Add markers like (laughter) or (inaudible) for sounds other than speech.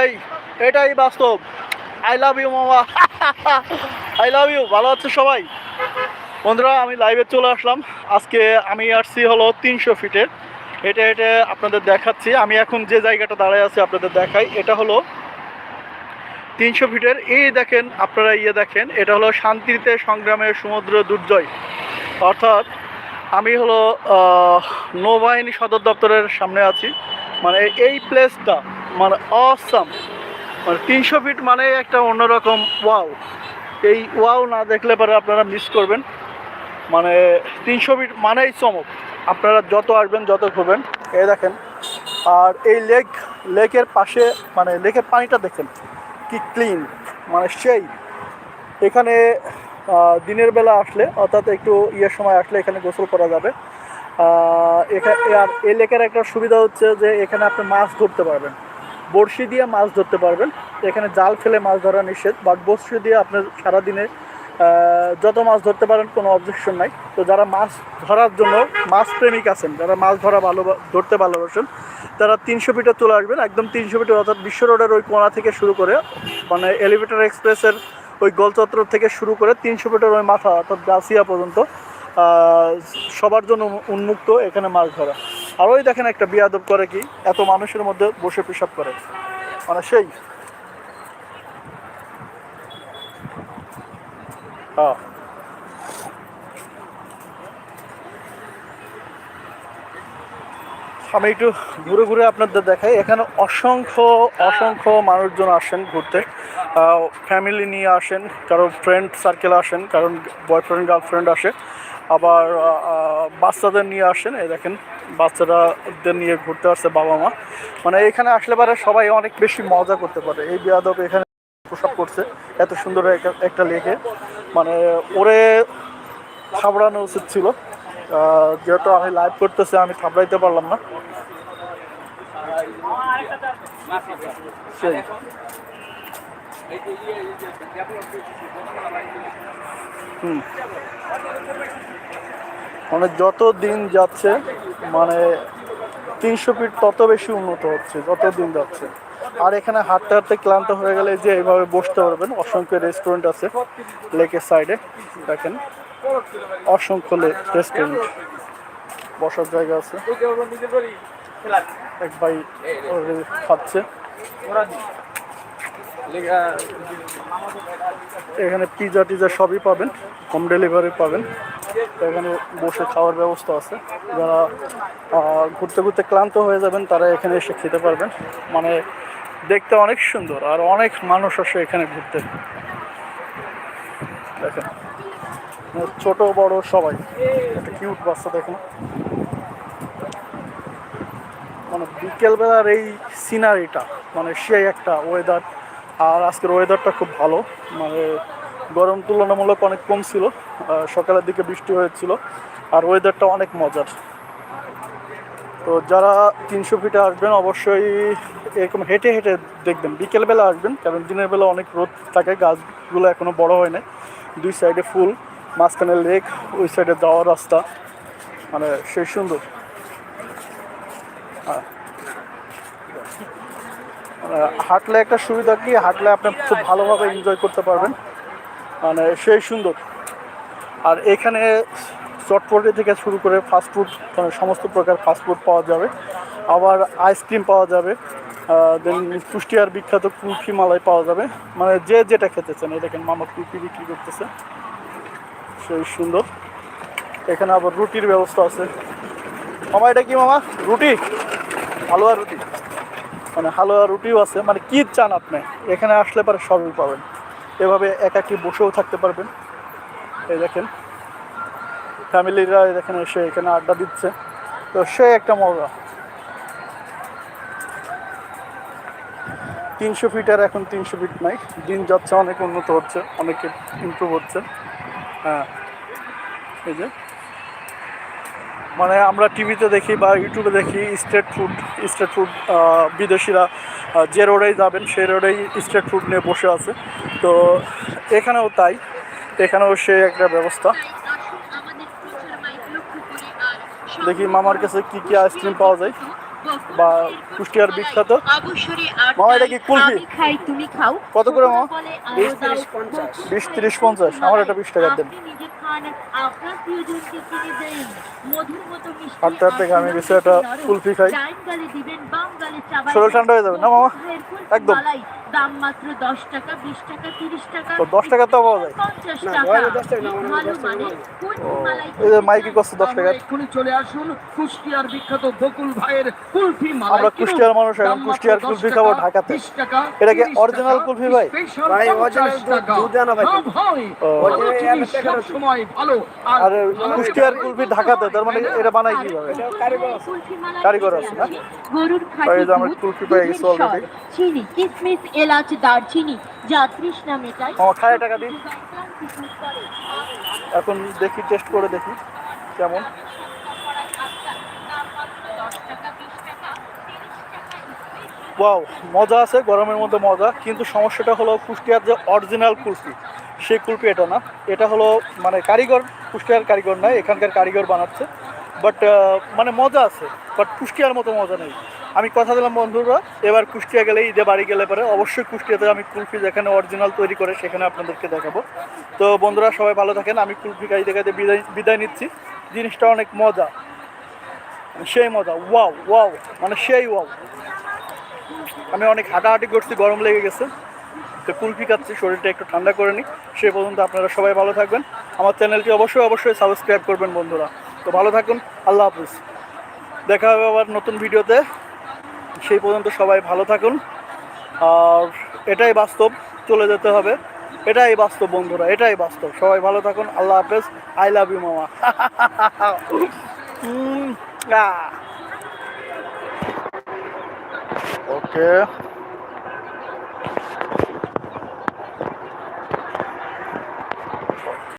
ভাই, এটাই বাস্তব। আই লাভ ইউ মামা। আই লাভ ইউ ভালো আছে সবাই? বন্ধুরা, আমি লাইভে চলে আসলাম। আজকে আমি আসছি হলো তিনশো ফিটের এটা এটা আপনাদের দেখাচ্ছি। আমি এখন যে জায়গাটা দাঁড়ায় আছি আপনাদের দেখাই। এটা হলো তিনশো ফিটের এই দেখেন, আপনারা ইয়ে দেখেন, এটা হলো শান্তিতে সংগ্রামের সমুদ্র দুর্জয়। অর্থাৎ আমি হলো নৌবাহিনী সদর দপ্তরের সামনে আছি। মানে এই প্লেসটা মানে অসাম মানে তিনশো ফিট মানে একটা অন্যরকম ওয়াও এই ওয়াও না দেখলে পরে আপনারা মিস করবেন। মানে তিনশো ফিট মানেই চমক। আপনারা যত আসবেন, যত ঘুরবেন। এই দেখেন। আর এই লেক, লেকের পাশে মানে লেকের পানিটা দেখেন, কি ক্লিন মানে সেই। এখানে দিনের বেলা আসলে, অর্থাৎ একটু ইয়ের সময় আসলে এখানে গোসল করা যাবে। এখানে আর এই লেকের একটা সুবিধা হচ্ছে যে এখানে আপনি মাছ ধরতে পারবেন। বড়শি দিয়ে মাছ ধরতে পারবেন। এখানে জাল ফেলে মাছ ধরা নিষেধ, বাট বড়শি দিয়ে আপনার সারাদিনে যত মাছ ধরতে পারেন কোনো অবজেকশন নাই। তো যারা মাছ ধরার জন্য মাছ প্রেমিক আছেন, যারা মাছ ধরা ভালো, ধরতে ভালোবাসেন, তারা তিনশো ফিটে চলে আসবেন। একদম তিনশো ফিটের, অর্থাৎ বিশ্ব রোডের ওই কোণা থেকে শুরু করে মানে এলিভেটর এক্সপ্রেসের ওই গোলচত্র থেকে শুরু করে তিনশো ফিটের ওই মাথা, অর্থাৎ গাছিয়া পর্যন্ত সবার জন্য উন্মুক্ত এখানে মাছ ধরা। আর ওই দেখেন একটা বিয়াদব করে কি, এত মানুষের মধ্যে বসে পেশাব করে। মানে সেই। হ্যাঁ আমি একটু ঘুরে ঘুরে আপনাদের দেখাই। এখানে অসংখ্য অসংখ্য মানুষজন আসেন ঘুরতে। ফ্যামিলি নিয়ে আসেন, কারও ফ্রেন্ড সার্কেল আসেন, কারণ বয়ফ্রেন্ড গার্লফ্রেন্ড আসে। আবার বাচ্চাদের নিয়ে আসেন, এই দেখেন, বাচ্চারাদের নিয়ে ঘুরতে আসছে বাবা মা। মানে এখানে আসলে পারে সবাই অনেক বেশি মজা করতে পারে। এই বিয়াদব এখানে প্রসাব করছে, এত সুন্দর একটা- লেকে। মানে ওরে থাবড়ানো উচিত ছিল। যেহেতু আমি লাইভ করতেছি, আমি থাবড়াইতে পারলাম না। সেই। হুম। মানে যত দিন যাচ্ছে মানে তিনশো ফিট তত বেশি উন্নত হচ্ছে, যত দিন যাচ্ছে। আর এখানে হাঁটতে হাঁটতে ক্লান্ত হয়ে গেলে যে এইভাবে বসতে পারবেন, অসংখ্য রেস্টুরেন্ট আছে লেকের সাইডে দেখেন। অসংখ্য রেস্টুরেন্ট বসার জায়গা আছে। এক ভাই খাচ্ছে। এখানে পিজা টিজা সবই পাবেন হোম ডেলিভারি পাবেন। এখানে বসে খাওয়ার ব্যবস্থা আছে। যারা ঘুরতে ঘুরতে ক্লান্ত হয়ে যাবেন, তারা এখানে এসে খেতে পারবেন। মানে দেখতে অনেক সুন্দর, আর অনেক মানুষ আসে এখানে ঘুরতে। দেখেন। ছোট, বড় সবাই। একটা কিউট বাচ্চা দেখুন। মানে বিকেলবেলার এই সিনারিটা মানে সেই একটা ওয়েদার আর আজকের ওয়েদারটা খুব ভালো। মানে গরম তুলনামূলক অনেক কম ছিল। সকালের দিকে বৃষ্টি হয়েছিল। আর ওয়েদারটা অনেক মজার। তো যারা তিনশো ফিটে আসবেন, অবশ্যই এরকম হেঁটে হেঁটে দেখবেন। বিকেলবেলা আসবেন, কারণ দিনের বেলা অনেক রোদ থাকে, গাছগুলো এখনও বড় হয় নাই। দুই সাইডে ফুল। মাঝখানে লেক ওই সাইডে যাওয়ার রাস্তা। মানে সেই সুন্দর। আহ, হাঁটলে একটা সুবিধা কি হাঁটলে আপনি খুব ভালোভাবে এনজয় করতে পারবেন। মানে সেই সুন্দর। আর এখানে চটপটি থেকে শুরু করে ফাস্টফুড মানে সমস্ত প্রকার ফাস্টফুড পাওয়া যাবে। আবার আইসক্রিম পাওয়া যাবে। দেন কুষ্টিয়ার বিখ্যাত কুলফি মালাই পাওয়া যাবে। মানে যে যেটা খেতে চান দেখেন মামা কুলফি বিক্রি করতেছে। সেই সুন্দর। এখানে আবার রুটির ব্যবস্থা আছে। মামা, এটা কি মামা? রুটি? হালুয়া রুটি। মানে হালুয়া রুটিও আছে। মানে কি চান আপনি? এখানে আসলে পরে সবই পাবেন। এভাবে একাকি বসেও থাকতে পারবেন। এই দেখেন। ফ্যামিলিরা দেখেন এসে এখানে আড্ডা দিচ্ছে। তো সে একটা মজা। তিনশো ফিটার এখন তিনশো ফিট নাই। দিন যাচ্ছে, অনেক উন্নত হচ্ছে, অনেকে ইমপ্রুভ হচ্ছে। হ্যাঁ। এই যে মানে আমরা টিভিতে দেখি বা ইউটিউবে দেখি স্ট্রিট ফুড স্ট্রিট ফুড বিদেশিরা যে রোডেই যাবেন সেই রোডেই স্ট্রিট ফুড নিয়ে বসে আছে তো এখানেও তাই এখানেও সে একটা ব্যবস্থা দেখি মামার কাছে কি কি আইসক্রিম পাওয়া যায় বা কুষ্টিয়ার বিখ্যাত মামা, এটা কি কুলফি? খাই তুমি খাও কত করে মামা? বিশ। তিরিশ, পঞ্চাশ। আমার একটা বিশ টাকার দেন। হাঁটতে হাঁটতে ঘামে গেছে, একটা কুলফি খাই। শরীর ঠান্ডা হয়ে যাবে না মামা? একদম। মালাই দাম মাত্র দশ টাকা বিশ টাকা তিরিশ টাকা তো দশ টাকা তো পাওয়া যায় পঞ্চাশ মাইকি কষ্ট দশ এক্ষুনি চলে আসুন কুষ্টিয়ার বিখ্যাত বকুল ভাইয়ের কুলফি মালাই আমরা কুষ্টিয়ার মানুষ, এখন কুষ্টিয়ার কুলফি খাব ঢাকাতে। এটা কি অরিজিনাল কুলফি ভাই? ভাই, 50 original দুধ- টাকা। দুধ দেয় না ভাই। ভাই, ও। ভালো original জিনিস এক টাকা সব রসুন। সময় আর কুষ্টিয়ার কুলফি ঢাকাতে তার মানে এটা কীভাবে? কারিগর আছে। কারিগর আছে, না? গরুর খাঁটি আমরা কুলফি পেয়ে গেছি দুধের চিনি কিশমিশ এলাচ দারচিনি যা তৃষ্ণা মেটায় মামা খায় টাকা দিই এখন দেখি টেস্ট করে দেখি কেমন। ওয়াও মজা আছে গরমের মধ্যে মজা কিন্তু সমস্যাটা হলো কুষ্টিয়ার যে অরিজিনাল কুলফি। সেই কুলফি এটা না। এটা হলো মানে কারিগর, কুষ্টিয়ার কারিগর নয় এখানকার কারিগর বানাচ্ছে। বাট মানে মজা আছে বাট কুষ্টিয়ার মতো মজা নেই। আমি কথা দিলাম বন্ধুরা, এবার কুষ্টিয়া গেলে, ঈদে বাড়ি গেলে পরে অবশ্যই কুষ্টিয়াতে আমি কুলফি যেখানে অরিজিনাল তৈরি করে সেখানে আপনাদেরকে দেখাবো। তো বন্ধুরা, সবাই ভালো থাকেন, আমি কুলফি গাড়ি দেখাতে বিদায় বিদায় নিচ্ছি। জিনিসটা অনেক মজা। সেই মজা ওয়াও ওয়াও মানে সেই ওয়াও আমি অনেক হাঁটাহাঁটি করছি, গরম লেগে গেছে। তো কুলফি খাচ্ছি, শরীরটা একটু ঠান্ডা করে নিই। সে পর্যন্ত আপনারা সবাই ভালো থাকবেন। আমার চ্যানেলটি অবশ্যই অবশ্যই সাবস্ক্রাইব করবেন বন্ধুরা। তো ভালো থাকুন, আল্লাহ হাফিজ। দেখা হবে আবার নতুন ভিডিওতে। সেই পর্যন্ত সবাই ভালো থাকুন। আর এটাই বাস্তব, চলে যেতে হবে। এটাই বাস্তব বন্ধুরা, এটাই বাস্তব। সবাই ভালো থাকুন, আল্লাহ হাফেজ। আই লাভ ইউ মামা। (laughs) ওকে